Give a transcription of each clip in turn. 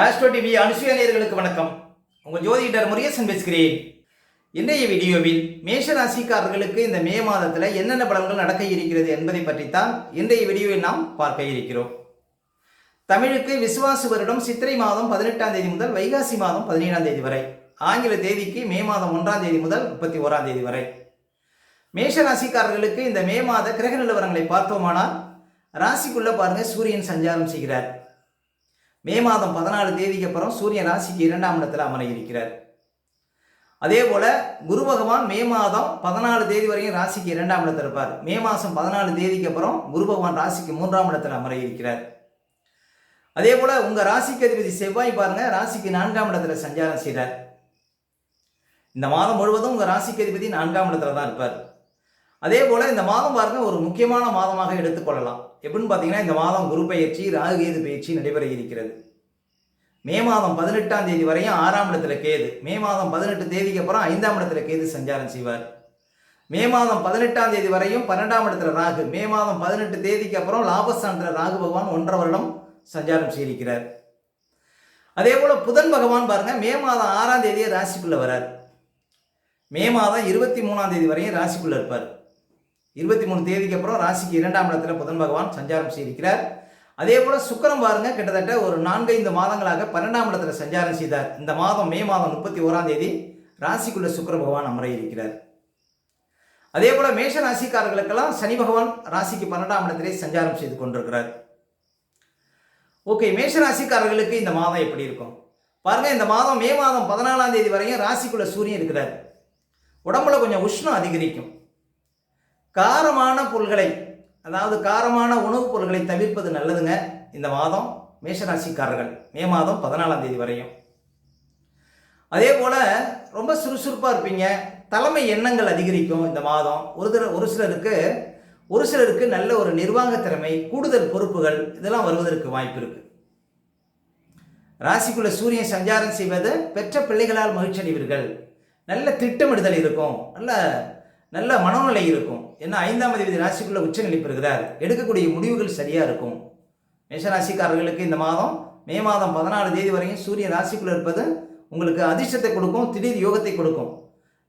Astro TV Anusuya வணக்கம். உங்கள் ஜோதிடர் முருகேசன் பேசுகிறேன். இன்றைய வீடியோவில் மேஷ ராசிக்காரர்களுக்கு இந்த மே மாதத்தில் என்னென்ன பலன்கள் நடக்க இருக்கிறது என்பதை பற்றித்தான் இன்றைய வீடியோவில் நாம் பார்க்க இருக்கிறோம். தமிழுக்கு விசுவாசு வருடம் சித்திரை மாதம் பதினெட்டாம் தேதி முதல் வைகாசி மாதம் பதினேழாம் தேதி வரை. ஆங்கில தேதிக்கு மே மாதம் ஒன்றாம் தேதி முதல் முப்பத்தி ஓராம் தேதி வரை. மேஷ ராசிக்காரர்களுக்கு இந்த மே மாத கிரக நிலவரங்களை பார்த்தோமானால் ராசிக்குள்ளே பாருங்கள் சூரியன் சஞ்சாரம் செய்கிறார். மே மாதம் பதினாலு தேதிக்கு அப்புறம் சூரியன் ராசிக்கு இரண்டாம் இடத்துல அமர இருக்கிறார் அதே போல குரு பகவான் மே மாதம் பதினாலு தேதி வரையும் ராசிக்கு இரண்டாம் இடத்துல இருப்பார். மே மாதம் பதினாலு தேதிக்கு அப்புறம் குரு பகவான் ராசிக்கு மூன்றாம் இடத்துல அமர இருக்கிறார் அதே போல உங்க ராசிக்கு அதிபதி செவ்வாய் பாருங்க ராசிக்கு நான்காம் இடத்துல சஞ்சாரம் செய்கிறார் இந்த மாதம் முழுவதும் உங்க ராசிக்கு அதிபதி நான்காம் இடத்துல தான் இருப்பார். அதே போல் இந்த மாதம் பாருங்க ஒரு முக்கியமான மாதமாக எடுத்துக்கொள்ளலாம் எப்படின்னு பார்த்தீங்கன்னா இந்த மாதம் குரு பயிற்சி ராகுகேது பயிற்சி நடைபெற இருக்கிறது. மே மாதம் பதினெட்டாம் தேதி வரையும் ஆறாம் இடத்துல கேது. மே மாதம் பதினெட்டு தேதிக்கு அப்புறம் ஐந்தாம் இடத்துல கேது சஞ்சாரம் செய்வார். மே மாதம் பதினெட்டாம் தேதி வரையும் பன்னெண்டாம் இடத்துல ராகு. மே மாதம் பதினெட்டு தேதிக்கு அப்புறம் லாபஸ்தானத்தில் ராகு பகவான் ஒன்றரை வருடம் சஞ்சாரம் செய்திருக்கிறார். அதே போல புதன் பகவான் பாருங்க மே மாதம் ஆறாம் தேதியே ராசிக்குள்ள வரார். மே மாதம் இருபத்தி மூணாம் தேதி வரையும் ராசிக்குள்ள இருப்பார். இருபத்தி மூணு தேதிக்கு அப்புறம் ராசிக்கு இரண்டாம் இடத்துல புதன் பகவான் சஞ்சாரம் செய்திருக்கிறார். அதே போல சுக்கரம் பாருங்க கிட்டத்தட்ட ஒரு நான்கைந்து மாதங்களாக பன்னெண்டாம் இடத்துல சஞ்சாரம் செய்தார். இந்த மாதம் மே மாதம் முப்பத்தி ஓராம் தேதி ராசிக்குள்ள சுக்கர பகவான் அமர இருக்கிறார் அதே போல மேஷ ராசிக்காரர்களுக்கெல்லாம் சனி பகவான் ராசிக்கு பன்னெண்டாம் இடத்திலே சஞ்சாரம் செய்து கொண்டிருக்கிறார். ஓகே மேஷ ராசிக்காரர்களுக்கு இந்த மாதம் எப்படி இருக்கும்? பாருங்க இந்த மாதம் மே மாதம் பதினாலாம் தேதி வரையும் ராசிக்குள்ள சூரியன் இருக்கிறார். உடம்புல கொஞ்சம் உஷ்ணம் அதிகரிக்கும். காரமான பொருள்களை அதாவது காரமான உணவுப் பொருட்களை தவிர்ப்பது நல்லதுங்க. இந்த மாதம் மேஷராசிக்காரர்கள் மே மாதம் பதினாலாம் தேதி வரையும். அதே போல் ரொம்ப சுறுசுறுப்பாக இருப்பீங்க. தலைமை எண்ணங்கள் அதிகரிக்கும் இந்த மாதம். ஒரு தர ஒரு சிலருக்கு ஒரு சிலருக்கு நல்ல ஒரு நிர்வாக திறமை கூடுதல் பொறுப்புகள் இதெல்லாம் வருவதற்கு வாய்ப்பு இருக்கு. ராசிக்குள்ள சூரியன் சஞ்சாரம் செய்வது பெற்ற பிள்ளைகளால் மகிழ்ச்சி அடைவீர்கள் நல்ல திட்டமிடுதல் இருக்கும். நல்ல நல்ல மனநிலை இருக்கும். ஏன்னா ஐந்தாம் அதிபதி ராசிக்குள்ள உச்சநிலை பெறுகிறார் எடுக்கக்கூடிய முடிவுகள் சரியா இருக்கும். மேஷராசிக்காரர்களுக்கு இந்த மாதம் மே மாதம் பதினாலு தேதி வரையும் சூரியன் ராசிக்குள்ள இருப்பது உங்களுக்கு அதிர்ஷ்டத்தை கொடுக்கும் திடீர் யோகத்தை கொடுக்கும்.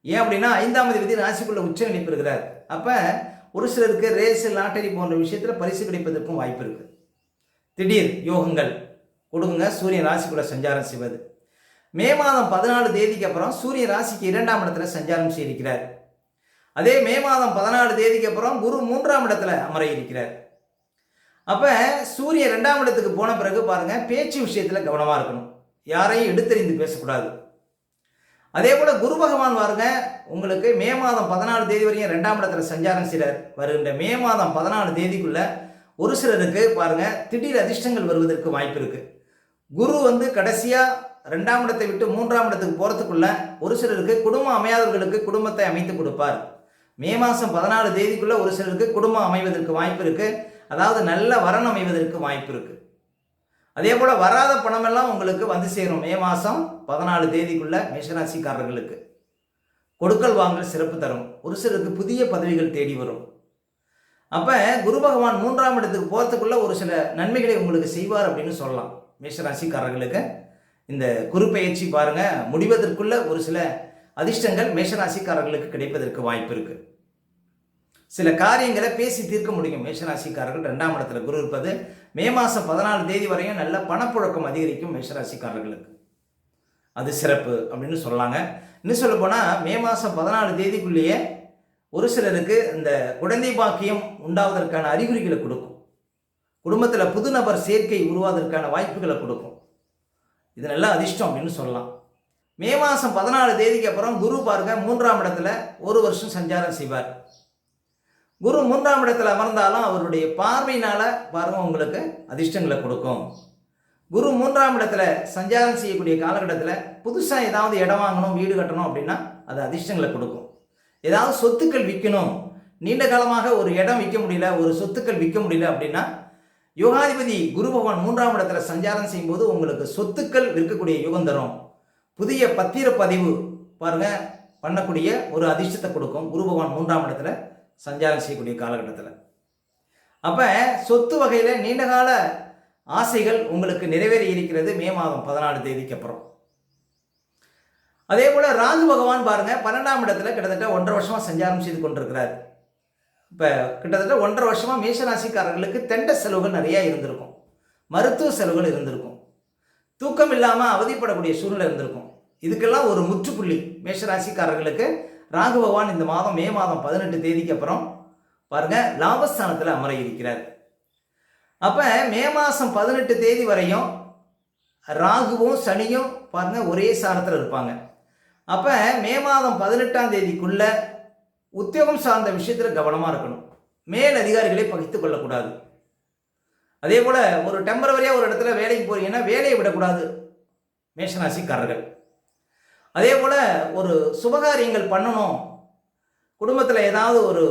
ஏன் அப்படின்னா ஐந்தாம் அதிபதி ராசிக்குள்ள உச்சநிலை பெறுகிறார் அப்ப ஒரு சிலருக்கு ரேஸ் லாட்டரி போன்ற விஷயத்தில் பரிசு கிடைப்பதற்கும் வாய்ப்பு இருக்கு. திடீர் யோகங்கள் கொடுங்க சூரியன் ராசிக்குள்ள சஞ்சாரம் செய்வது. மே மாதம் பதினாலு தேதிக்கு அப்புறம் சூரியன் ராசிக்கு இரண்டாம் இடத்துல சஞ்சாரம் செய்திருக்கிறார். அதே மே மாதம் பதினாலு தேதிக்கு அப்புறம் குரு மூன்றாம் இடத்துல அமர இருக்கிறார் அப்போ சூரியன் ரெண்டாம் இடத்துக்கு போன பிறகு பாருங்கள் பேச்சு விஷயத்தில் கவனமாக இருக்கணும். யாரையும் எடுத்தறிந்து பேசக்கூடாது. அதே போல் குரு பகவான் பாருங்க உங்களுக்கு மே மாதம் பதினாலு தேதி வரையும் ரெண்டாம் இடத்துல சஞ்சாரம் செய்கிறார் வருகின்ற மே மாதம் பதினாலு தேதிக்குள்ள ஒரு சிலருக்கு பாருங்க திடீர் அதிர்ஷ்டங்கள் வருவதற்கு வாய்ப்பு இருக்கு. குரு வந்து கடைசியாக ரெண்டாம் இடத்தை விட்டு மூன்றாம் இடத்துக்கு போகிறதுக்குள்ள ஒரு சிலருக்கு குடும்பம் அமையாதவர்களுக்கு குடும்பத்தை அமைத்து கொடுப்பார். மே மாதம் பதினாலு தேதிக்குள்ள ஒரு சிலருக்கு குடும்பம் அமைவதற்கு வாய்ப்பு இருக்கு. அதாவது நல்ல வரன் அமைவதற்கு வாய்ப்பு இருக்கு. அதே போல வராத பணமெல்லாம் உங்களுக்கு வந்து சேரும். மே மாதம் பதினாலு தேதிக்குள்ள மேஷராசிக்காரர்களுக்கு. கொடுக்கல் வாங்கல் சிறப்பு தரும். ஒரு சிலருக்கு புதிய பதவிகள் தேடி வரும். அப்ப குரு பகவான் மூன்றாம் இடத்துக்கு போகிறதுக்குள்ளே ஒரு சில நன்மைகளை உங்களுக்கு செய்வார் அப்படின்னு சொல்லலாம். மேஷராசிக்காரர்களுக்கு இந்த குரு பயிற்சி பாருங்க. முடிவதற்குள்ள ஒரு சில அதிர்ஷ்டங்கள் மேஷராசிக்காரர்களுக்கு கிடைப்பதற்கு வாய்ப்பு இருக்கு. சில காரியங்களை பேசி தீர்க்க முடியும் மேஷராசிக்காரர்கள். ரெண்டாம் இடத்துல குரு இருப்பது மே மாதம் பதினாலு தேதி வரையும் நல்ல பணப்புழக்கம் அதிகரிக்கும் மேஷராசிக்காரர்களுக்கு. அது சிறப்பு அப்படின்னு சொல்லலாங்க. இன்னும் சொல்ல போனால் மே மாதம் பதினாலு தேதிக்குள்ளேயே ஒரு சிலருக்கு இந்த குழந்தை பாக்கியம் உண்டாவதற்கான அறிகுறிகளை கொடுக்கும். குடும்பத்தில் புது நபர் சேர்க்கை உருவாவதற்கான வாய்ப்புகளை கொடுக்கும். இது நல்ல அதிர்ஷ்டம் அப்படின்னு சொல்லலாம். மே மாதம் பதினாலு தேதிக்கு அப்புறம் குரு பாருங்க மூன்றாம் இடத்துல ஒரு வருஷம் சஞ்சாரம் செய்வார். குரு மூன்றாம் இடத்துல அமர்ந்தாலும் அவருடைய பார்வையினால் பாருங்க உங்களுக்கு அதிர்ஷ்டங்களை கொடுக்கும். குரு மூன்றாம் இடத்துல சஞ்சாரம் செய்யக்கூடிய காலகட்டத்தில் புதுசாக ஏதாவது இடம் வாங்கணும் வீடு கட்டணும் அப்படின்னா அது அதிர்ஷ்டங்களை கொடுக்கும். ஏதாவது சொத்துக்கள் விற்கணும். நீண்ட காலமாக ஒரு இடம் விற்க முடியல ஒரு சொத்துக்கள் விற்க முடியல அப்படின்னா யோகாதிபதி குரு பகவான் மூன்றாம் இடத்துல சஞ்சாரம் செய்யும்போது உங்களுக்கு சொத்துக்கள் விற்கக்கூடிய யுகம் தரும். புதிய பத்திர பதிவு பாருங்க பண்ணக்கூடிய ஒரு அதிர்ஷ்டத்தை கொடுக்கும். குரு பகவான் மூன்றாம் இடத்துல சஞ்சாரம் செய்யக்கூடிய காலகட்டத்தில். அப்போ சொத்து வகையில் நீண்டகால ஆசைகள் உங்களுக்கு நிறைவேறி இருக்கிறது மே மாதம் பதினாலு தேதிக்கு அப்புறம். அதே போல் ராகு பகவான் பாருங்க பன்னெண்டாம் இடத்துல கிட்டத்தட்ட ஒன்றரை வருஷமாக சஞ்சாரம் செய்து கொண்டிருக்கிறார். இப்போ கிட்டத்தட்ட ஒன்றரை வருஷமாக மேஷராசிக்காரர்களுக்கு தெண்ட செலவுகள் நிறையா இருந்திருக்கும். மருத்துவ செலவுகள் இருந்திருக்கும். தூக்கம் இல்லாமல் அவதிப்படக்கூடிய சூழ்நிலை இருந்திருக்கும். இதுக்கெல்லாம் ஒரு முற்றுப்புள்ளி. மேஷராசிக்காரர்களுக்கு ராகு பகவான் இந்த மாதம் மே மாதம் பதினெட்டு தேதிக்கு அப்புறம் பாருங்க லாபஸ்தானத்தில் அமர இருக்கிறார். அப்போ மே மாதம் பதினெட்டு தேதி வரையும் ராகுவும் சனியும் பாருங்க ஒரே சாரத்தில் இருப்பாங்க. அப்போ மே மாதம் பதினெட்டாம் தேதிக்குள்ள உத்தியோகம் சார்ந்த விஷயத்தில் கவனமாக இருக்கணும். மேல் அதிகாரிகளை பகித்து கொள்ளக்கூடாது. அதே போல் ஒரு டெம்பரவரியாக ஒரு இடத்துல வேலைக்கு போகிறீங்கன்னா வேலையை விடக்கூடாது. மேஷராசிக்காரர்கள். அதே போல் ஒரு சுபகாரியங்கள் பண்ணணும். குடும்பத்தில் ஏதாவது ஒரு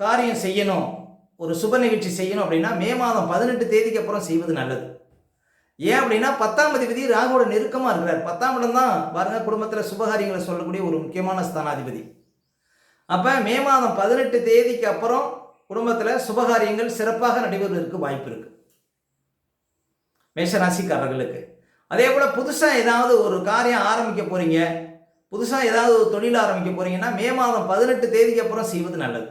காரியம் செய்யணும். ஒரு சுப நிகழ்ச்சி செய்யணும் அப்படின்னா மே மாதம் பதினெட்டு தேதிக்கு அப்புறம் செய்வது நல்லது. ஏன் அப்படின்னா பத்தாம் அதிபதி ராகுவோட நெருக்கமாக இருக்கிறார். பத்தாம் இடம் தான் பாருங்க குடும்பத்தில் சுபகாரியங்களை சொல்லக்கூடிய ஒரு முக்கியமான ஸ்தானாதிபதி. அப்போ மே மாதம் பதினெட்டு தேதிக்கு அப்புறம் குடும்பத்தில் சுபகாரியங்கள் சிறப்பாக நடைபெறுவதற்கு வாய்ப்பு இருக்கு. மேஷராசிக்காரர்களுக்கு. அதே போல் புதுசாக ஏதாவது ஒரு காரியம் ஆரம்பிக்க போறீங்க. புதுசாக ஏதாவது ஒரு தொழில் ஆரம்பிக்க போறீங்கன்னா மே மாதம் பதினெட்டு தேதிக்கு அப்புறம் செய்வது நல்லது.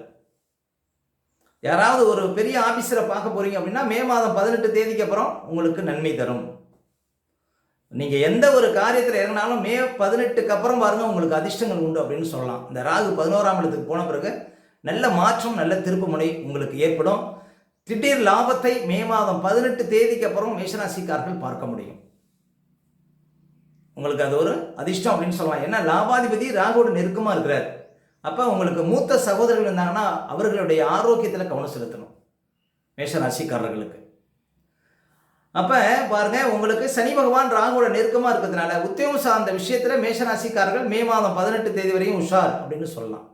யாராவது ஒரு பெரிய ஆஃபீஸரை பார்க்க போறீங்க அப்படின்னா மே மாதம் பதினெட்டு தேதிக்கு அப்புறம் உங்களுக்கு நன்மை தரும். நீங்கள் எந்த ஒரு காரியத்தில் இறங்கினாலும் மே பதினெட்டுக்கு அப்புறம் பாருங்க உங்களுக்கு அதிர்ஷ்டங்கள் உண்டு அப்படின்னு சொல்லலாம். இந்த ராகு பதினோராம் இடத்துக்கு போன பிறகு நல்ல மாற்றம் நல்ல திருப்புமுனை உங்களுக்கு ஏற்படும். திடீர் லாபத்தை மே மாதம் பதினெட்டு தேதிக்கு அப்புறம் மேஷராசிக்காரர்கள் பார்க்க முடியும். உங்களுக்கு அது ஒரு அதிர்ஷ்டம் அப்படின்னு சொல்லலாம். ஏன்னா லாபாதிபதி ராகுவோட நெருக்கமாக இருக்கிறார். அப்போ உங்களுக்கு மூத்த சகோதரர்கள் இருந்தாங்கன்னா அவர்களுடைய ஆரோக்கியத்தில் கவனம் செலுத்தணும். மேஷராசிக்காரர்களுக்கு. அப்போ பாருங்க உங்களுக்கு சனி பகவான் ராகுவோட நெருக்கமாக இருக்கிறதுனால உத்தியோகம் சார்ந்த விஷயத்தில் மேஷராசிக்காரர்கள் மே மாதம் பதினெட்டு தேதி வரையும் உஷார் அப்படின்னு சொல்லலாம்.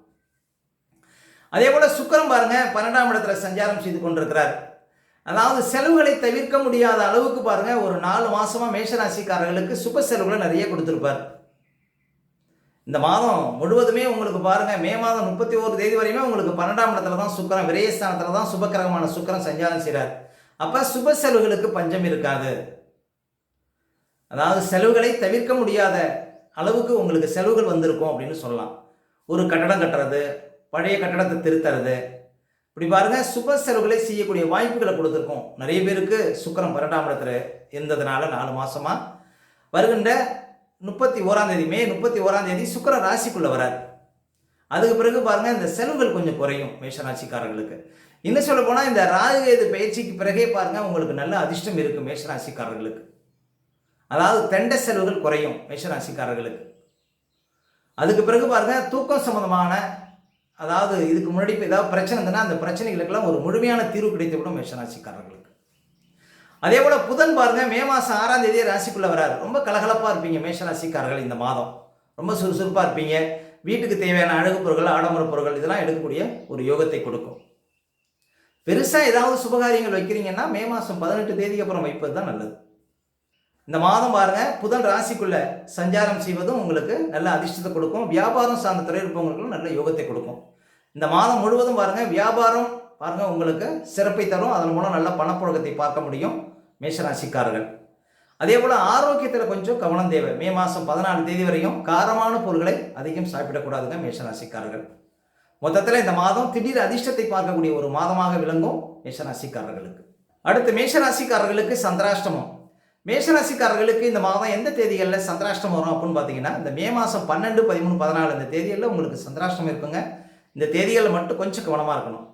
அதே போல் சுக்கரம் பாருங்க பன்னெண்டாம் இடத்துல சஞ்சாரம் செய்து கொண்டிருக்கிறார். அதாவது செலவுகளை தவிர்க்க முடியாத அளவுக்கு பாருங்கள் ஒரு நாலு மாதமாக மேஷராசிக்காரர்களுக்கு சுப செலவுகளை நிறைய கொடுத்துருப்பார். இந்த மாதம் முழுவதுமே உங்களுக்கு பாருங்கள் மே மாதம் முப்பத்தி ஓரு தேதி வரையுமே உங்களுக்கு பன்னெண்டாம் இடத்துல தான் சுக்கரம் விரயஸ்தானத்தில் தான் சுபக்கிரகமான சுக்கரம் சஞ்சாரம் செய்கிறார் அப்போ சுப செலவுகளுக்கு பஞ்சம் இருக்காது. அதாவது செலவுகளை தவிர்க்க முடியாத அளவுக்கு உங்களுக்கு செலவுகள் வந்திருக்கும் அப்படின்னு சொல்லலாம். ஒரு கட்டடம் கட்டுறது பழைய கட்டடத்தை திருத்துறது. இப்படி பாருங்க சுப செலவுகளை செய்யக்கூடிய வாய்ப்புகளை கொடுத்துருக்கோம். நிறைய பேருக்கு சுக்கரம் பன்னெண்டாம் இடத்துல இருந்ததுனால நாலு மாதமாக வருகின்ற முப்பத்தி ஓராந்தேதி மே முப்பத்தி ஓராந்தேதி சுக்கர ராசிக்குள்ளே வரார். அதுக்கு பிறகு பாருங்க இந்த செலவுகள் கொஞ்சம் குறையும் மேஷராசிக்காரர்களுக்கு இன்னும் சொல்ல போனால் இந்த ராகுகேது பயிற்சிக்கு பிறகே பாருங்க உங்களுக்கு நல்ல அதிர்ஷ்டம் இருக்குது மேஷராசிக்காரர்களுக்கு அதாவது தெண்ட செலவுகள் குறையும் மேஷராசிக்காரர்களுக்கு அதுக்கு பிறகு பாருங்கள் தூக்கம் சம்மந்தமான அதாவது இதுக்கு முன்னாடி இப்போ ஏதாவது பிரச்சனை இருந்ததுன்னா அந்த பிரச்சனைகளுக்கெல்லாம் ஒரு முழுமையான தீர்வு கிடைத்துவிடும் மேஷராசிக்காரர்களுக்கு. அதே போல் புதன் பாருங்க மே மாதம் ஆறாம் தேதி ராசிக்குள்ளே வராரு. ரொம்ப கலகலப்பாக இருப்பீங்க மேஷராசிக்காரர்கள் இந்த மாதம். ரொம்ப சுறுசுறுப்பாக இருப்பீங்க. வீட்டுக்கு தேவையான அழகு பொருட்கள் ஆடம்பர பொருட்கள் இதெல்லாம் எடுக்கக்கூடிய ஒரு யோகத்தை கொடுக்கும். பெருசாக ஏதாவது சுபகாரியங்கள் வைக்கிறீங்கன்னா மே மாதம் பதினெட்டு தேதிக்கு அப்புறம் வைப்பது தான் நல்லது. இந்த மாதம் பாருங்க புதன் ராசிக்குள்ள சஞ்சாரம் செய்வதும் உங்களுக்கு நல்ல அதிர்ஷ்டத்தை கொடுக்கும். வியாபாரம் சார்ந்த துறை இருப்பவங்களுக்கும் நல்ல யோகத்தை கொடுக்கும். இந்த மாதம் முழுவதும் பாருங்க வியாபாரம் பாருங்க உங்களுக்கு சிறப்பை தரும். அதன் மூலம் நல்ல பணப்புழக்கத்தை பார்க்க முடியும் மேஷராசிக்காரர்கள். அதே போல் ஆரோக்கியத்தில் கொஞ்சம் கவனம் தேவை. மே மாதம் பதினாலு தேதி வரையும் காரமான பொருட்களை அதிகம் சாப்பிடக்கூடாதுங்க மேஷராசிக்காரர்கள். மொத்தத்தில் இந்த மாதம் திடீர் அதிர்ஷ்டத்தை பார்க்கக்கூடிய ஒரு மாதமாக விளங்கும் மேஷராசிக்காரர்களுக்கு. அடுத்து மேஷராசிக்காரர்களுக்கு சந்திராஷ்டமம். மேஷராசிக்காரர்களுக்கு இந்த மாதம் எந்த தேதிகளில் சந்திராஷ்டம் வரும் அப்படின்னு பார்த்தீங்கன்னா இந்த மே மாதம் பன்னெண்டு பதிமூணு பதினாலு இந்த தேதிகளில் உங்களுக்கு சந்திராஷ்டம் இருக்குங்க. இந்த தேதிகளில் மட்டும் கொஞ்சம் கவனமாக இருக்கணும்.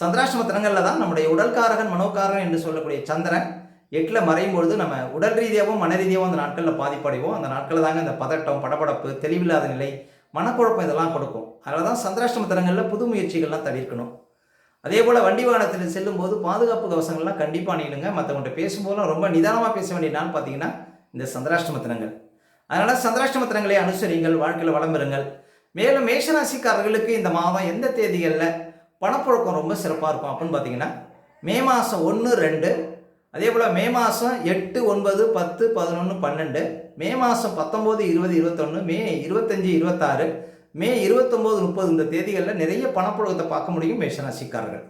சந்திராஷ்டம தினங்களில் தான் நம்முடைய உடல்காரகன் மனோக்காரகன் என்று சொல்லக்கூடிய சந்திரன் எட்டில் மறையும் பொழுது நம்ம உடல் ரீதியாகவும் மன ரீதியாகவும் அந்த நாட்களில் பாதிப்படைவோம். அந்த நாட்களில் தாங்க இந்த பதட்டம் படபடப்பு தெளிவில்லாத நிலை மனக்குழப்பம் இதெல்லாம் கொடுக்கும். அதனால தான் சந்திராஷ்டம தினங்களில் புது முயற்சிகள்லாம் தவிர்க்கணும். அதே போல் வண்டி வாகனத்தில் செல்லும்போது பாதுகாப்பு கவசங்கள்லாம் கண்டிப்பாக அணியிடுங்க மற்றவங்கள்ட்ட பேசும்போதெல்லாம் ரொம்ப நிதானமாக பேச வேண்டிய பார்த்தீங்கன்னா இந்த சந்திராஷ்டமத்தினங்கள் அதனால் சந்திராஷ்டமத்தினங்களை அனுசரிங்கள் வாழ்க்கையில் வளம் பெறுங்கள். மேலும் மேஷராசிக்காரர்களுக்கு இந்த மாதம் எந்த தேதிகளில் பணப்புழக்கம் ரொம்ப சிறப்பாக இருக்கும் அப்படின்னு பார்த்தீங்கன்னா மே மாதம் ஒன்று ரெண்டு அதே போல் மே மாதம் எட்டு ஒன்பது பத்து பதினொன்று பன்னெண்டு மே மாதம் பத்தொம்போது இருபது இருபத்தொன்று மே இருபத்தஞ்சி இருபத்தாறு மே இருபத்தொம்போது முப்பது இந்த தேதிகளில் நிறைய பணப்புழக்கத்தை பார்க்க முடியும் மேஷராசிக்காரர்கள்.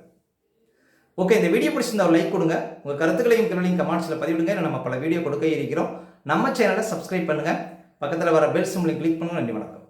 ஓகே இந்த வீடியோ பிடிச்சிருந்தா ஒரு லைக் கொடுங்க. உங்கள் கருத்துக்களையும் கேள்வியும் கமெண்ட்ஸில் பதிவிடுங்க. நம்ம பல வீடியோ கொடுக்க இருக்கிறோம். நம்ம சேனலை சப்ஸ்கிரைப் பண்ணுங்கள் பக்கத்தில் வர பெல் சிம்லையும் கிளிக் பண்ணுங்க. நன்றி வணக்கம்.